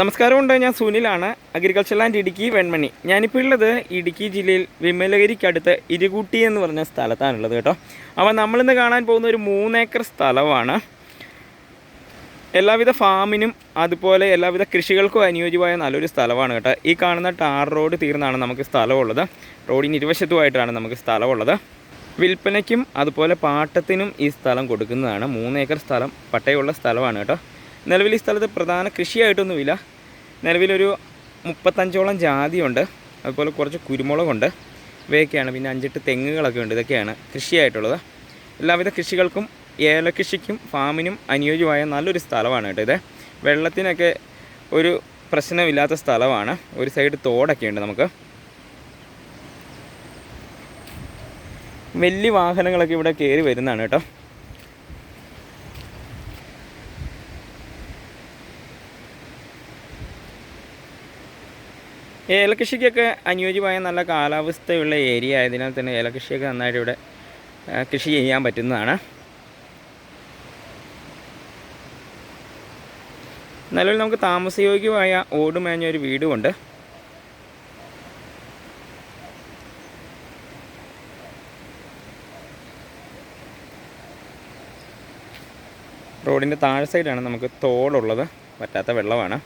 നമസ്കാരമുണ്ട് ഞാൻ സുനിലാണ് അഗ്രികൾച്ചർ ലാൻഡ് ഇടുക്കി വെൺമണി. ഞാനിപ്പോൾ ഉള്ളത് ഇടുക്കി ജില്ലയിൽ വിമലഗിരിക്കടുത്ത് ഇരുകൂട്ടി എന്ന് പറഞ്ഞ സ്ഥലത്താണുള്ളത് കേട്ടോ. അപ്പോൾ നമ്മളിന്ന് കാണാൻ പോകുന്ന ഒരു മൂന്നേക്കർ സ്ഥലമാണ്. എല്ലാവിധ ഫാമിനും അതുപോലെ എല്ലാവിധ കൃഷികൾക്കും അനുയോജ്യമായ നല്ലൊരു സ്ഥലമാണ് കേട്ടോ. ഈ കാണുന്ന ടാർ റോഡ് തീർന്നാണ് നമുക്ക് സ്ഥലമുള്ളത്. റോഡിന് ഇരുവശത്തുമായിട്ടാണ് നമുക്ക് സ്ഥലമുള്ളത്. വിൽപ്പനയ്ക്കും അതുപോലെ പാട്ടത്തിനും ഈ സ്ഥലം കൊടുക്കുന്നതാണ്. മൂന്നേക്കർ സ്ഥലം പട്ടയമുള്ള സ്ഥലമാണ് കേട്ടോ. നിലവിൽ ഈ സ്ഥലത്ത് പ്രധാന കൃഷിയായിട്ടൊന്നുമില്ല. നിലവിലൊരു മുപ്പത്തഞ്ചോളം ജാതിയുണ്ട്. അതുപോലെ കുറച്ച് കുരുമുളകുണ്ട്. ഇവയൊക്കെയാണ് പിന്നെ അഞ്ചെട്ട് തെങ്ങുകളൊക്കെ ഉണ്ട്. ഇതൊക്കെയാണ് കൃഷിയായിട്ടുള്ളത്. എല്ലാവിധ കൃഷികൾക്കും ഏലകൃഷിക്കും ഫാമിനും അനുയോജ്യമായ നല്ലൊരു സ്ഥലമാണ് കേട്ടോ ഇത്. വെള്ളത്തിനൊക്കെ ഒരു പ്രശ്നമില്ലാത്ത സ്ഥലമാണ്. ഒരു സൈഡ് തോടൊക്കെ ഉണ്ട് നമുക്ക്. വലിയ വാഹനങ്ങളൊക്കെ ഇവിടെ കയറി വരുന്നതാണ് കേട്ടോ. ഏലകൃഷിക്കൊക്കെ അനുയോജ്യമായ നല്ല കാലാവസ്ഥയുള്ള ഏരിയ ആയതിനാൽ തന്നെ ഏലകൃഷിയൊക്കെ നന്നായിട്ട് ഇവിടെ കൃഷി ചെയ്യാൻ പറ്റുന്നതാണ്. നിലവിൽ നമുക്ക് താമസയോഗ്യമായ ഓട് മേഞ്ഞ ഒരു വീടുമുണ്ട്. റോഡിന്റെ താഴെ സൈഡാണ് നമുക്ക് തോടുള്ളത് പറ്റാത്ത വെള്ളമാണ്.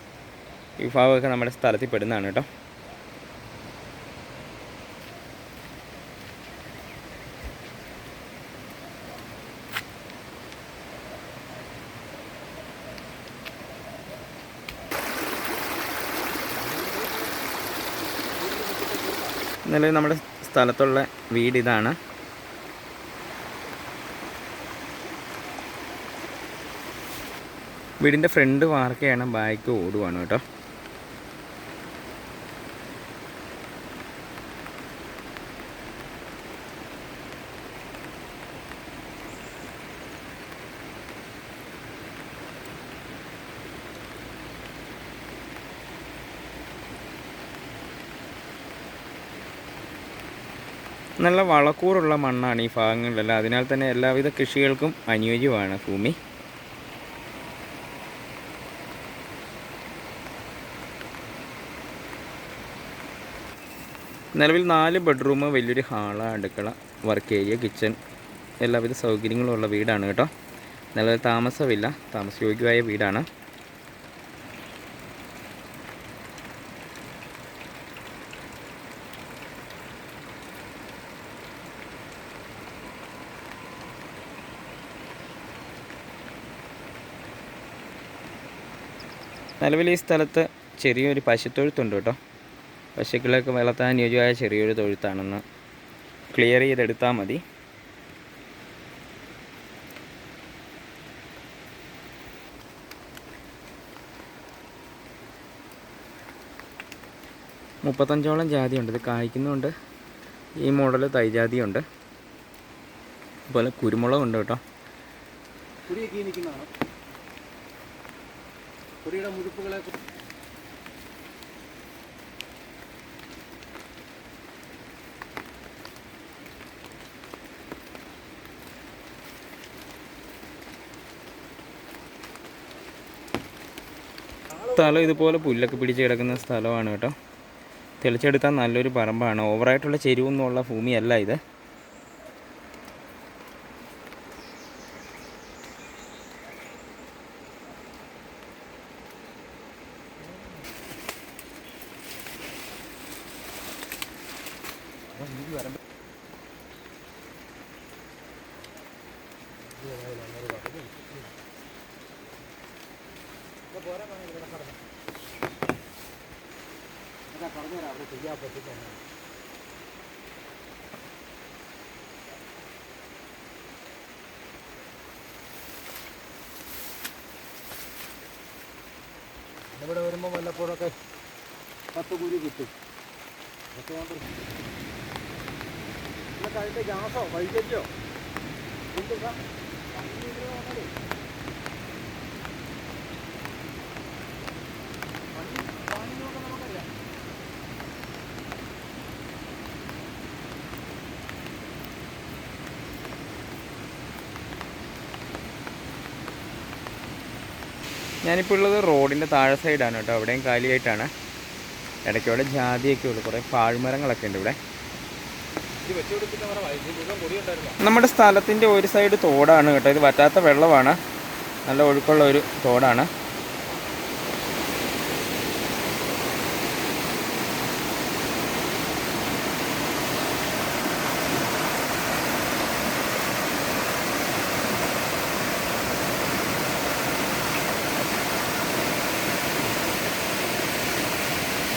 ഈ ഭാഗമൊക്കെ നമ്മുടെ സ്ഥലത്തിൽ പെടുന്നതാണ് കേട്ടോ. നിലവിൽ നമ്മുടെ സ്ഥലത്തുള്ള വീട് ഇതാണ്. വീടിന്റെ ഫ്രണ്ട് വാർക്കയാണ് ബാക്ക് ഓടുവാണ് കേട്ടോ. നല്ല വളക്കൂറുള്ള മണ്ണാണ് ഈ ഭാഗങ്ങളിലെല്ലാം. അതിനാൽ തന്നെ എല്ലാവിധ കൃഷികൾക്കും അനുയോജ്യമാണ് ഭൂമി. നിലവിൽ നാല് ബെഡ്റൂം വലിയൊരു ഹാൾ അടുക്കള വർക്ക് ഏരിയ കിച്ചൺ എല്ലാവിധ സൗകര്യങ്ങളും ഉള്ള വീടാണ് കേട്ടോ. നിലവിൽ താമസമില്ല. താമസയോഗ്യമായ വീടാണ്. നിലവിൽ ഈ സ്ഥലത്ത് ചെറിയൊരു പശുത്തൊഴുത്തുണ്ട് കേട്ടോ. പശുക്കളൊക്കെ വളർത്താൻ അനുയോജ്യമായ ചെറിയൊരു തൊഴുത്താണെന്ന് ക്ലിയർ ചെയ്തെടുത്താൽ മതി. മുപ്പത്തഞ്ചോളം ജാതിയുണ്ട്. ഇത് കായ്ക്കുന്നുണ്ട്. ഈ മോഡൽ തൈജാതിയുണ്ട് അതുപോലെ കുരുമുളകുണ്ട് കേട്ടോ. കുടിയുടെ മുഴുപ്പുകളെ സ്ഥലം ഇതുപോലെ പുല്ലൊക്കെ പിടിച്ച് കിടക്കുന്ന സ്ഥലമാണ് കേട്ടോ. തെളിച്ചെടുത്താൽ നല്ലൊരു പറമ്പാണ്. ഓവറായിട്ടുള്ള ചെരുവൊന്നുമുള്ള ഭൂമിയല്ല ഇത്. ഇവിടെ വരുമ്പോൾ വല്ലപ്പോഴൊക്കെ പത്ത് കുരി കിട്ടും. അതൊക്കെ അതിന്റെ ഗ്യാസോ വൈദ്യുതിയോ? ഞാനിപ്പോൾ ഉള്ളത് റോഡിന്റെ താഴെ സൈഡാണ് കേട്ടോ. അവിടെയും കാലിയായിട്ടാണ്. ഇടയ്ക്ക് അവിടെ ജാതിയൊക്കെ ഉള്ളു. കുറേ പാഴ്മരങ്ങളൊക്കെ ഉണ്ട് ഇവിടെ. നമ്മുടെ സ്ഥലത്തിന്റെ ഒരു സൈഡ് തോടാണ് കേട്ടോ. ഇത് വറ്റാത്ത വെള്ളമാണ്. നല്ല ഒഴുക്കുള്ള ഒരു തോടാണ്.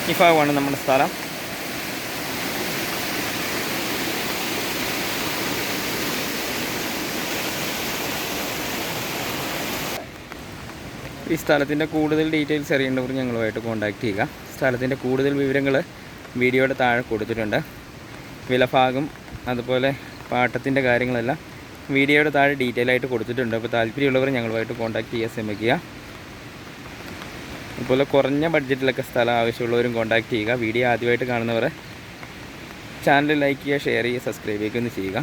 ഈ നമ്മുടെ സ്ഥലം. ഈ സ്ഥലത്തിന്റെ കൂടുതൽ ഡീറ്റെയിൽസ് അറിയേണ്ടവർ ഞങ്ങളുമായിട്ട് കോൺടാക്റ്റ് ചെയ്യുക. സ്ഥലത്തിന്റെ കൂടുതൽ വിവരങ്ങൾ വീഡിയോയുടെ താഴെ കൊടുത്തിട്ടുണ്ട്. വിലഭാഗം അതുപോലെ പാട്ടത്തിന്റെ കാര്യങ്ങളെല്ലാം വീഡിയോയുടെ താഴെ ഡീറ്റെയിൽ ആയിട്ട് കൊടുത്തിട്ടുണ്ട്. അപ്പോൾ താല്പര്യമുള്ളവർ ഞങ്ങളുമായിട്ട് കോൺടാക്റ്റ് ചെയ്യാൻ ശ്രമിക്കുക. അതുപോലെ കുറഞ്ഞ ബഡ്ജറ്റിലൊക്കെ സ്ഥലം ആവശ്യമുള്ളവരും കോൺടാക്റ്റ് ചെയ്യുക. വീഡിയോ ആദ്യമായിട്ട് കാണുന്നവർ ചാനൽ ലൈക്ക് ചെയ്യുക ഷെയർ ചെയ്യുക സബ്സ്ക്രൈബ് ചെയ്യുക ഒന്ന് ചെയ്യുക.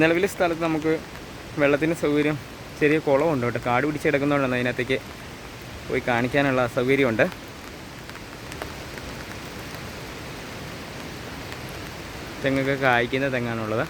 നിലവിലെ സ്ഥലത്ത് നമുക്ക് വെള്ളത്തിന്റെ സൗകര്യം ചെറിയ കുളമുണ്ട് കേട്ടോ. കാട് പിടിച്ച് കിടക്കുന്നതുകൊണ്ടാണ് അതിനകത്തേക്ക് പോയി കാണിക്കാനുള്ള സൗകര്യമുണ്ട്. തെങ്ങൊക്കെ കായ്ക്കുന്ന തെങ്ങാണുള്ളത്.